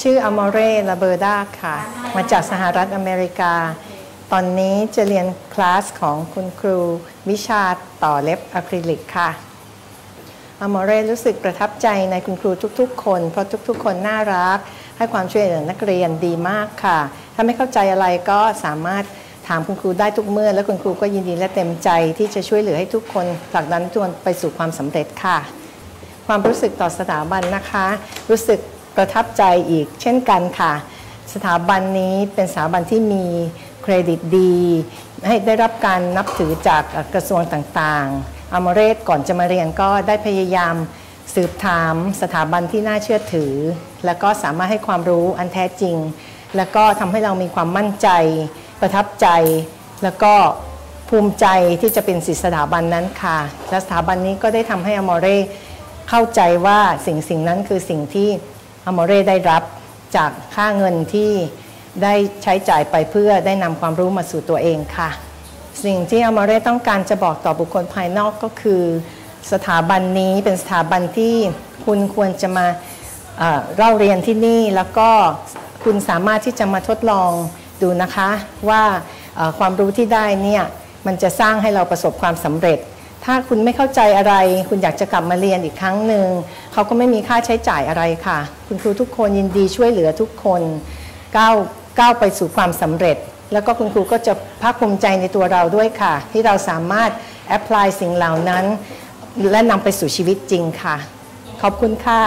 ชื่ออมอเรลาเบอร์ดาค่ะ มาจากสหรัฐอเมริกา ตอนนี้จะเรียนคลาสของคุณครูวิชาต่อเล็บอะคริลิกค่ะอมอเรรู้สึกประทับใจในคุณครูทุกๆ คน เพราะทุกๆ คนน่ารัก ให้ความช่วยเหลือนักเรียนดีมากค่ะ ถ้าไม่เข้าใจอะไรก็สามารถถามคุณครูได้ทุกเมื่อ และคุณครูก็ยินดีและเต็มใจที่จะช่วยเหลือให้ทุกคนผลักดันทุกคนไปสู่ความสำเร็จค่ะ ความรู้สึกต่อสถาบันนะคะ รู้สึก ประทับใจอีกเช่นกันค่ะ สถาบันนี้เป็นสถาบันที่มีเครดิตดี ให้ได้รับการนับถือจากกระทรวงต่างๆอมเรศก่อนจะมาเรียนก็ได้พยายามสืบถามสถาบันที่น่าเชื่อถือ แล้วก็สามารถให้ความรู้อันแท้จริง แล้วก็ทำให้เรามีความมั่นใจ ประทับใจ แล้วก็ภูมิใจที่จะเป็นศิษย์สถาบันนั้นค่ะ และสถาบันนี้ก็ได้ทำให้อมเรเข้าใจว่าสิ่งสิ่งนั้นคือสิ่งที่ อมเรได้รับจากค่าเงินที่ได้ใช้จ่ายไปเพื่อได้นำความรู้มาสู่ตัวเองค่ะ สิ่งที่อมเรต้องการจะบอกต่อบุคคลภายนอกก็คือ สถาบันนี้เป็นสถาบันที่คุณควรจะมาเอ่อเล่าเรียนที่นี่แล้วก็คุณสามารถที่จะมาทดลองดูนะคะว่าความรู้ที่ได้เนี่ยมันจะสร้างให้เราประสบความสำเร็จ ถ้าคุณไม่เข้าใจอะไร คุณอยากจะกลับมาเรียนอีกครั้งหนึ่งเขาก็ไม่มีค่าใช้จ่ายอะไรค่ะ คุณครูทุกคนยินดีช่วยเหลือทุกคนก้าวก้าวไปสู่ความสำเร็จ แล้วก็คุณครูก็จะภาคภูมิใจในตัวเราด้วยค่ะ ที่เราสามารถแอพพลายสิ่งเหล่านั้น และนำไปสู่ชีวิตจริงค่ะ ขอบคุณค่ะ